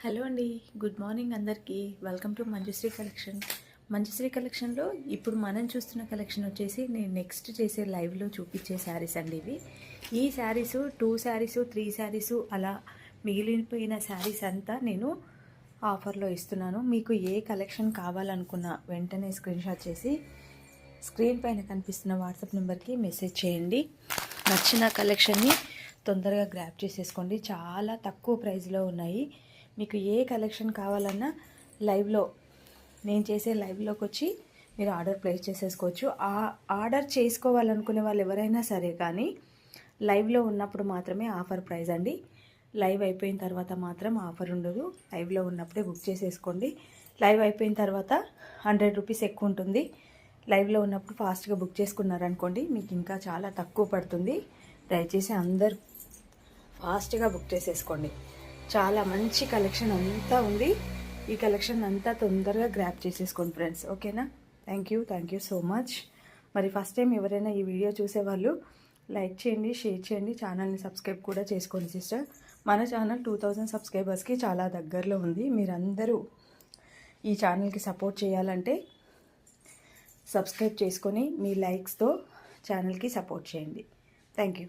Hello అండి good morning అందరికీ. Welcome to Manjushree collection. Manjushree కలెక్షన్లో ఇప్పుడు మనం చూస్తున్న కలెక్షన్ వచ్చేసి నేను నెక్స్ట్ చేసే లైవ్లో చూపించే శారీస్ అండి ఇవి. ఈ saris two saris three saris అలా మిగిలిపోయిన శారీస్ అంతా నేను ఆఫర్లో ఇస్తున్నాను. మీకు ఏ కలెక్షన్ కావాలనుకున్నా వెంటనే స్క్రీన్ షాట్ చేసి స్క్రీన్ పైన కనిపిస్తున్న వాట్సాప్ నెంబర్కి మెసేజ్ చేయండి. నచ్చిన కలెక్షన్ని తొందరగా గ్రాప్ చేసేసుకోండి. చాలా తక్కువ ప్రైస్లో ఉన్నాయి. మీకు ఏ కలెక్షన్ కావాలన్నా లైవ్లో నేను చేసే లైవ్లోకి వచ్చి మీరు ఆర్డర్ ప్లేస్ చేసేసుకోవచ్చు. ఆ ఆర్డర్ చేసుకోవాలనుకునే వాళ్ళు ఎవరైనా సరే కానీ లైవ్లో ఉన్నప్పుడు మాత్రమే ఆఫర్ ప్రైస్ అండి. లైవ్ అయిపోయిన తర్వాత మాత్రం ఆఫర్ ఉండదు. లైవ్లో ఉన్నప్పుడే బుక్ చేసేసుకోండి. లైవ్ అయిపోయిన తర్వాత హండ్రెడ్ రూపీస్ ఎక్కువ ఉంటుంది. లైవ్లో ఉన్నప్పుడు ఫాస్ట్గా బుక్ చేసుకున్నారనుకోండి మీకు ఇంకా చాలా తక్కువ పడుతుంది. దయచేసి అందరు ఫాస్ట్గా బుక్ చేసేసుకోండి. చాలా మంచి కలెక్షన్ అంతా ఉంది. ఈ కలెక్షన్ అంతా తొందరగా గ్రాప్ చేసేసుకోండి ఫ్రెండ్స్ ఓకేనా? Thank you thank you so much మరి ఫస్ట్ టైం ఎవరైనా ఈ వీడియో చూసేవాళ్ళు లైక్ చేయండి షేర్ చేయండి. ఛానల్ని సబ్స్క్రైబ్ కూడా చేసుకోండి సిస్టర్ మన ఛానల్ టూ థౌజండ్ సబ్స్క్రైబర్స్కి చాలా దగ్గరలో ఉంది. మీరందరూ ఈ ఛానల్కి సపోర్ట్ చేయాలంటే సబ్స్క్రైబ్ చేసుకొని మీ లైక్స్తో ఛానల్కి సపోర్ట్ చేయండి. Thank you